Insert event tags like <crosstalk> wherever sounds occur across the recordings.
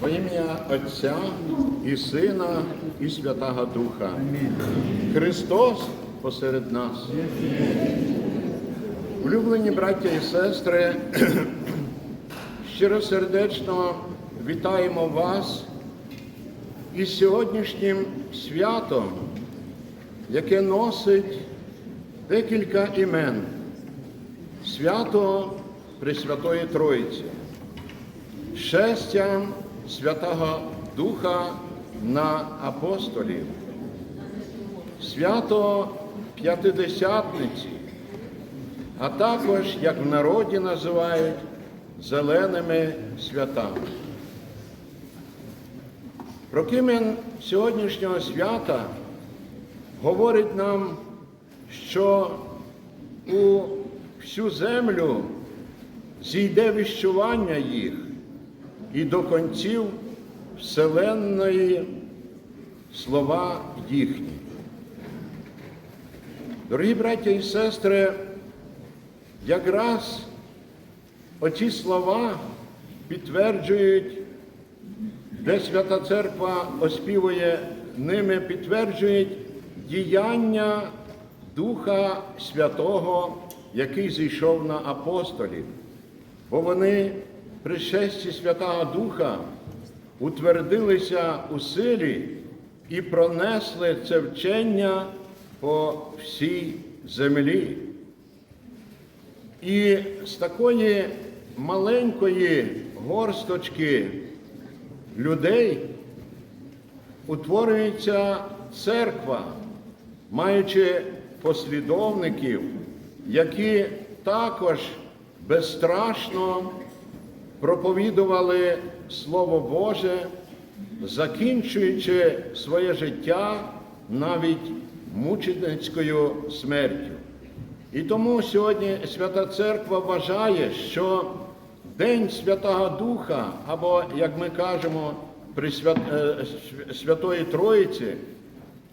Во ім'я Отця і Сина, і Святого Духа. Христос посеред нас. Улюблені браття і сестри, <clears throat> щиросердечно вітаємо вас із сьогоднішнім святом, яке носить декілька імен. Свято Пресвятої Троїці шестям Святого Духа на апостолів, свято П'ятидесятниці, а також, як в народі називають, зеленими святами. Прокимен сьогоднішнього свята говорить нам, що у всю землю зійде віщування їх і до конців вселенної слова їхні. Дорогі браття і сестри, якраз оці слова підтверджують, де Свята Церква оспівує ними, підтверджують діяння Духа Святого, який зійшов на апостолів, бо вони при шесті Святого Духа утвердилися у силі і пронесли це вчення по всій землі. І з такої маленької горсточки людей утворюється церква, маючи послідовників, які також безстрашно проповідували Слово Боже, закінчуючи своє життя навіть мученицькою смертю. І тому сьогодні Свята Церква вважає, що День Святого Духа, або, як ми кажемо, при Святої Троїці,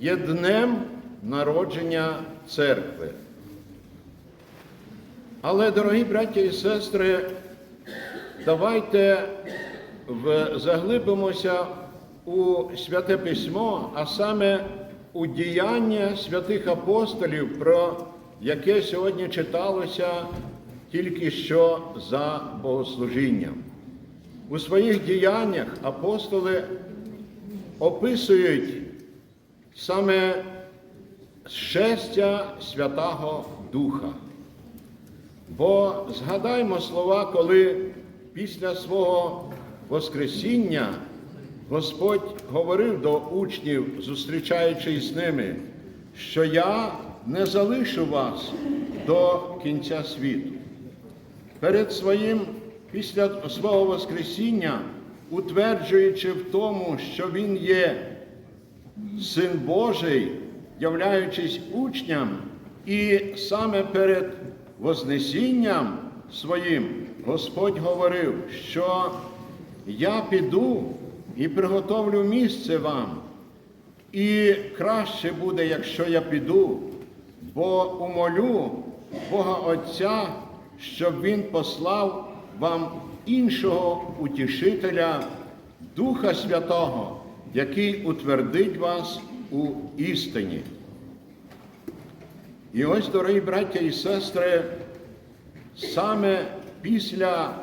є днем народження церкви. Але, дорогі браття і сестри, давайте заглибимося у святе письмо, а саме у діяння святих апостолів, про яке сьогодні читалося тільки що за богослужінням. У своїх діяннях апостоли описують саме щастя Святого Духа. Бо згадаймо слова, коли після свого Воскресіння Господь говорив до учнів, зустрічаючись з ними, що я не залишу вас до кінця світу. Перед своїм, після свого Воскресіння, утверджуючи в тому, що Він є Син Божий, являючись учням, і саме перед Вознесінням своїм Господь говорив, що я піду і приготовлю місце вам, і краще буде, якщо я піду, бо умолю Бога Отця, щоб Він послав вам іншого утішителя, Духа Святого, який утвердить вас у істині. І ось, дорогі браття і сестри, саме після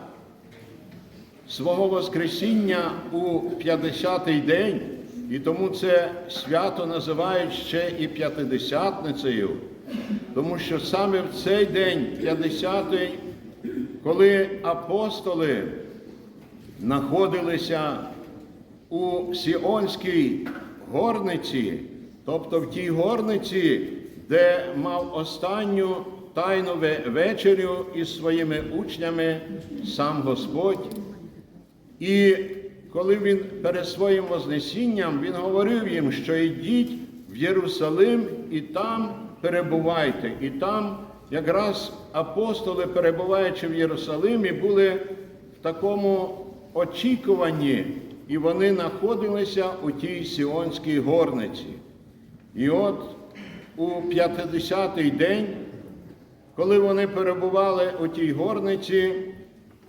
свого Воскресіння у 50-й день, і тому це свято називають ще і п'ятидесятницею, тому що саме в цей день, 50-й, коли апостоли знаходилися у Сіонській горниці, тобто в тій горниці, де мав останню тайну вечерю із своїми учнями сам Господь. І коли він перед своїм Вознесінням він говорив їм, що йдіть в Єрусалим і там перебувайте. І там якраз апостоли, перебуваючи в Єрусалимі, були в такому очікуванні, і вони знаходилися у тій Сіонській горниці. І от у 50-й день коли вони перебували у тій горниці,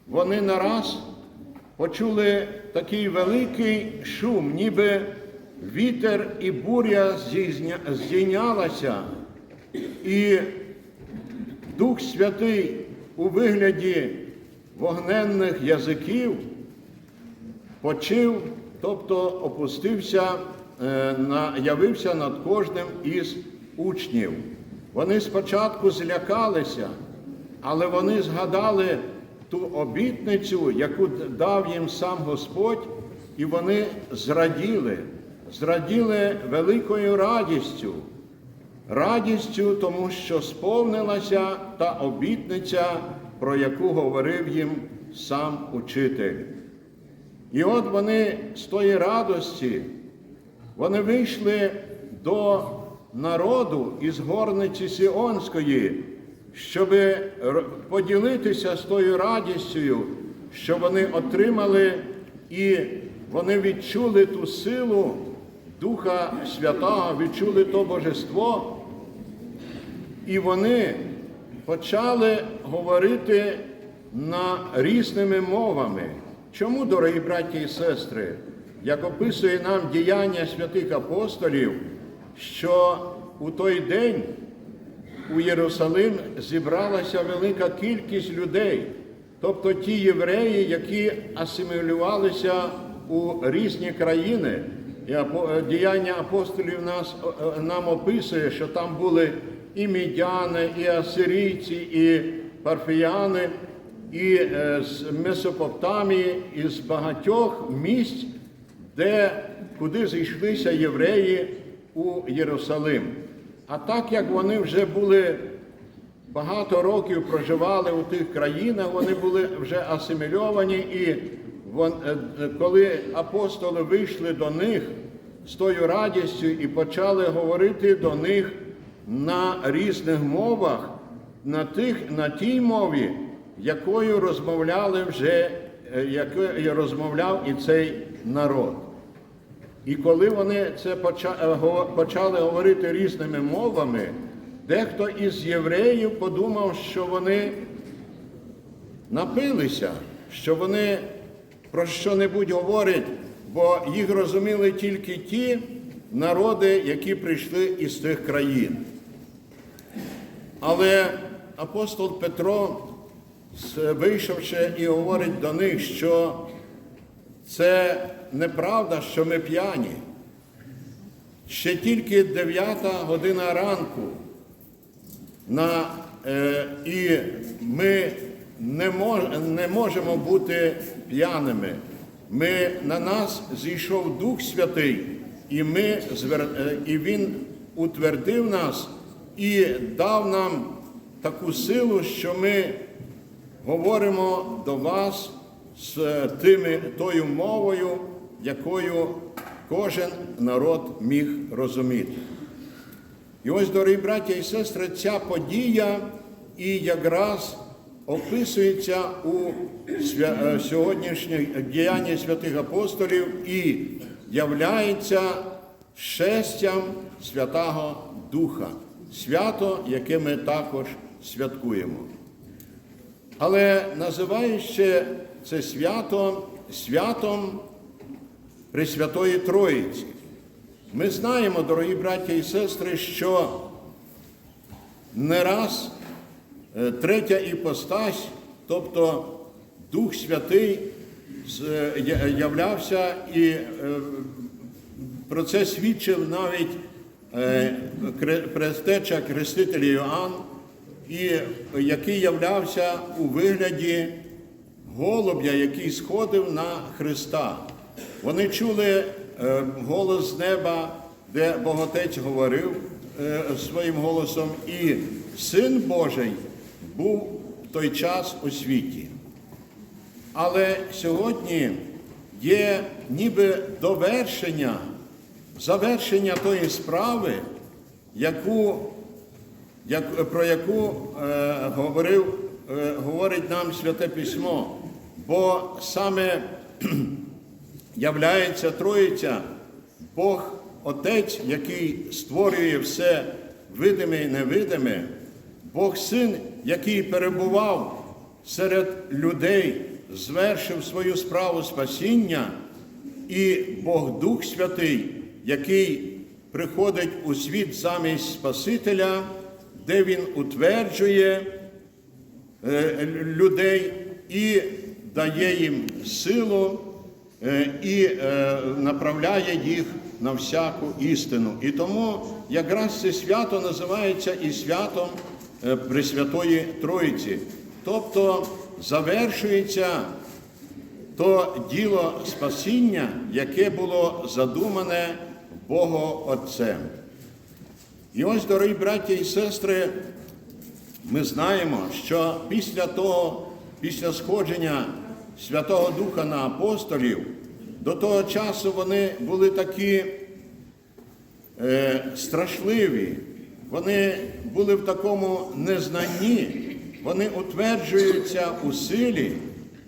вони нараз почули такий великий шум, ніби вітер і буря здійнялася, і Дух Святий у вигляді вогненних язиків почив, тобто опустився, е, явився над кожним із учнів. Вони спочатку злякалися, але вони згадали ту обітницю, яку дав їм сам Господь, і вони зраділи, зраділи великою радістю. Радістю, тому що сповнилася та обітниця, про яку говорив їм сам учитель. І от вони з тої радості, вони вийшли до народу із горниці Сіонської, щоб поділитися з тою радістю, що вони отримали, і вони відчули ту силу Духа Святого, відчули то Божество, і вони почали говорити на різними мовами. Чому, дорогі браті і сестри, як описує нам діяння святих апостолів, що у той день у Єрусалим зібралася велика кількість людей, тобто ті євреї, які асимілювалися у різні країни. І діяння апостолів нас, нам описує, що там були і мідяни, і асирійці, і парфіяни, і е, з Месопотамії, і з багатьох місць, де, куди зійшлися євреї у Єрусалим. А так як вони вже були багато років проживали у тих країнах, вони були вже асимільовані, і е, е, коли апостоли вийшли до них з тою радістю і почали говорити до них на різних мовах, на, тих, на тій мові, якою розмовляли вже, е, якою розмовляв і цей народ. І коли вони це е, почали говорити різними мовами, дехто із євреїв подумав, що вони напилися, що вони про що-небудь говорять, бо їх розуміли тільки ті народи, які прийшли із тих країн. Але апостол Петро, вийшовши і говорить до них, що це неправда, що ми п'яні. Ще тільки 9 година ранку, на, е, і ми не, мож, не можемо бути п'яними. Ми, на нас зійшов Дух Святий, і, ми, е, і Він утвердив нас і дав нам таку силу, що ми говоримо до вас з е, тими, тою мовою, якою кожен народ міг розуміти. І ось, дорогі браття і сестри, ця подія і якраз описується у е, сьогоднішніх діянні святих апостолів і являється шестям Святого Духа, свято, яке ми також святкуємо. Але називають ще це свято святом Пресвятої Троїці. Ми знаємо, дорогі браття і сестри, що не раз е, третя іпостась, тобто Дух Святий, е, являвся і е, про це свідчив навіть кре- предтеча Креститель Йоанн, і який являвся у вигляді голубя, який сходив на Христа. Вони чули е, голос з неба, де Боготець говорив е, своїм голосом, і Син Божий був в той час у світі. Але сьогодні є ніби довершення, завершення тої справи, яку, як, про яку е, говорив, е, говорить нам Святе Письмо. Бо саме <clears throat> являється Троїця, Бог Отець, який створює все видиме і невидиме, Бог Син, який перебував серед людей, звершив свою справу спасіння, і Бог Дух Святий, який приходить у світ замість Спасителя, де Він утверджує е, людей і дає їм силу е, і е, направляє їх на всяку істину. І тому якраз це свято називається і святом Пресвятої Троїці. Тобто завершується то діло спасіння, яке було задумане Богом Отцем. І ось, дорогі браті і сестри, ми знаємо, що після того, після сходження Святого Духа на апостолів, до того часу вони були такі е, страшливі, вони були в такому незнанні, вони утверджуються у силі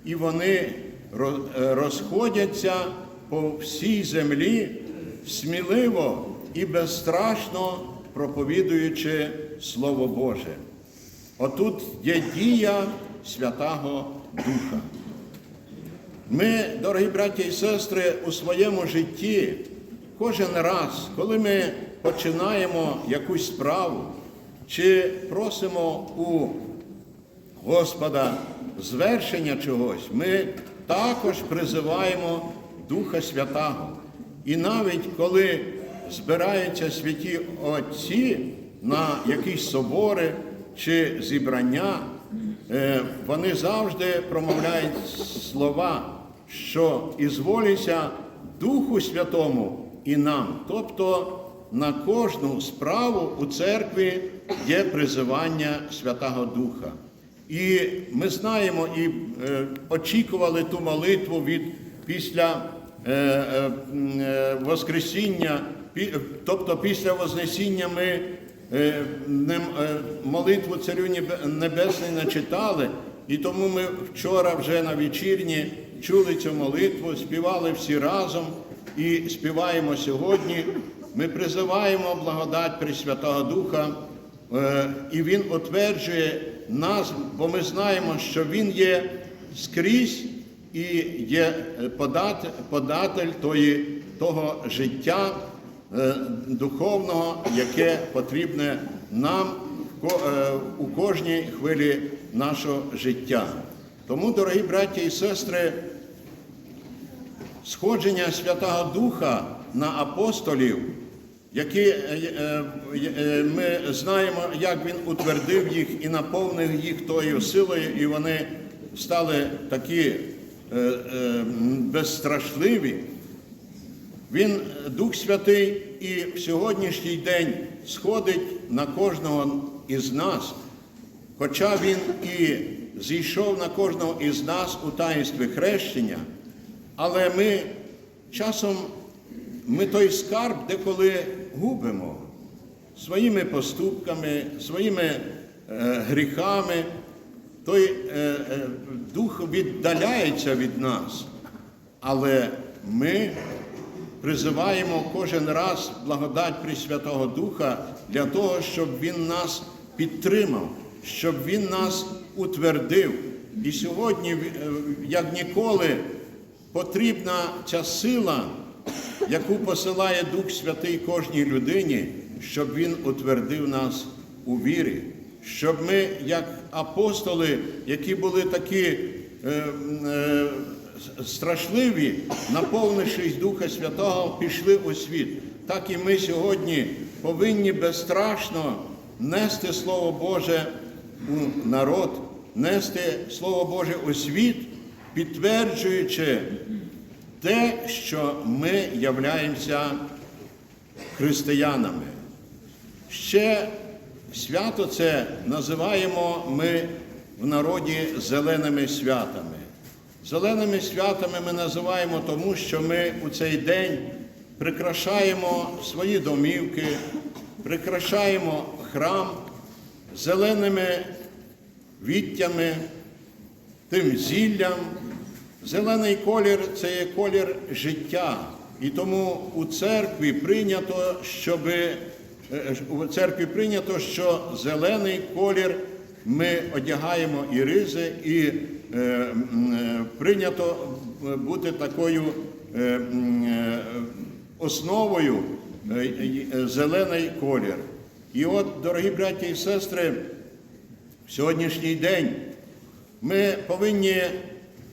і вони е, розходяться по всій землі сміливо і безстрашно проповідуючи Слово Боже. Отут є дія Святого Духа. Ми, дорогі браті і сестри, у своєму житті кожен раз, коли ми починаємо якусь справу чи просимо у Господа звершення чогось, ми також призиваємо Духа Святого. І навіть коли збираються святі Отці на якісь собори чи зібрання, е, вони завжди промовляють слова, що ізволіться Духу Святому і нам. Тобто на кожну справу у церкві є призивання Святого Духа. І ми знаємо і е, очікували ту молитву від після е, е, е, Воскресіння, тобто після Вознесіння ми е, е, молитву Царю Небе- Небесний не читали, і тому ми вчора вже на вечірні чули цю молитву, співали всі разом і співаємо сьогодні. Ми призиваємо благодать Пресвятого Духа. Е, І Він утверджує нас, бо ми знаємо, що Він є скрізь і є подат- податель того життя е, духовного, яке потрібне нам е, у кожній хвилі нашого життя. Тому, дорогі браті і сестри, сходження Святого Духа на апостолів, які е, е, е, ми знаємо, як він утвердив їх і наповнив їх тою силою, і вони стали такі е, е, безстрашливі. Він, Дух Святий, і в сьогоднішній день сходить на кожного із нас, хоча Він і зійшов на кожного із нас у таїнстві хрещення, але ми часом ми той скарб деколи губимо своїми поступками, своїми е, гріхами. Той е, е, дух віддаляється від нас, але ми призиваємо кожен раз благодать Пресвятого Духа для того, щоб Він нас підтримав, щоб Він нас утвердив. І сьогодні, е, як ніколи, потрібна ця сила, яку посилає Дух Святий кожній людині, щоб Він утвердив нас у вірі, щоб ми, як апостоли, які були такі е, е, страшливі, наповнившись Духа Святого, пішли у світ. Так і ми сьогодні повинні безстрашно нести Слово Боже у народ, нести Слово Боже у світ, підтверджуючи те, що ми являємося християнами. Ще свято це називаємо ми в народі зеленими святами. Зеленими святами ми називаємо тому, що ми у цей день прикрашаємо свої домівки, прикрашаємо храм зеленими віттями, тим зіллям. Зелений колір це є колір життя. І тому у церкві прийнято, щоб е, у церкві прийнято, що зелений колір ми одягаємо і ризи, і прийнято бути такою е, е, основою е, е, зелений колір. І от, дорогі браті і сестри, в сьогоднішній день ми повинні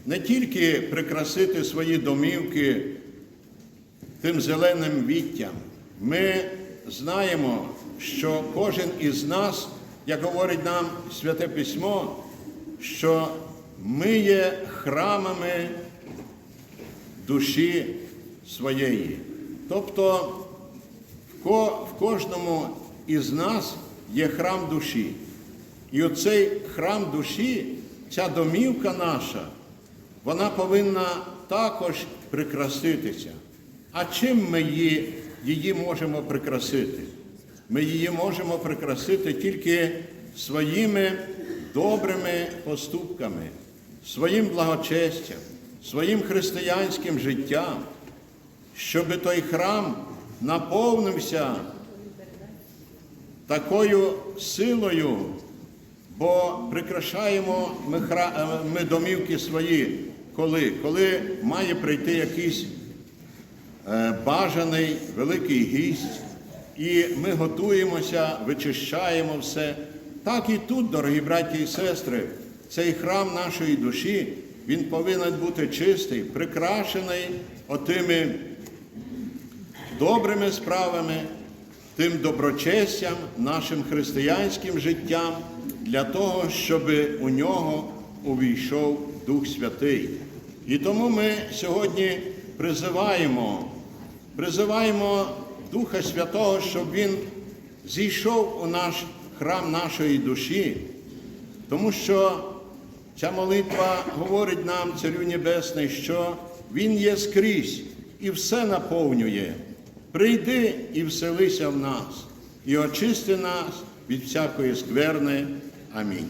не тільки прикрасити свої домівки тим зеленим віттям. Ми знаємо, що кожен із нас, як говорить нам Святе Письмо, що ми є храмами душі своєї. Тобто в кожному із нас є храм душі. І оцей храм душі, ця домівка наша, вона повинна також прикраситися. А чим ми її, її можемо прикрасити? Ми її можемо прикрасити тільки своїми добрими поступками, своїм благочестям, своїм християнським життям, щоб той храм наповнився такою силою, бо прикрашаємо ми, хра... е, ми домівки свої, коли? Коли має прийти якийсь е, бажаний великий гість, і ми готуємося, вичищаємо все. Так і тут, дорогі браті і сестри, цей храм нашої душі, він повинен бути чистий, прикрашений отими добрими справами, тим доброчестям, нашим християнським життям, для того, щоб у нього увійшов Дух Святий. І тому ми сьогодні призиваємо, призиваємо Духа Святого, щоб Він зійшов у наш храм нашої душі, тому що ця молитва говорить нам, Царю Небесний, що Він є скрізь і все наповнює. Прийди і вселися в нас, і очисти нас від всякої скверни. Амінь.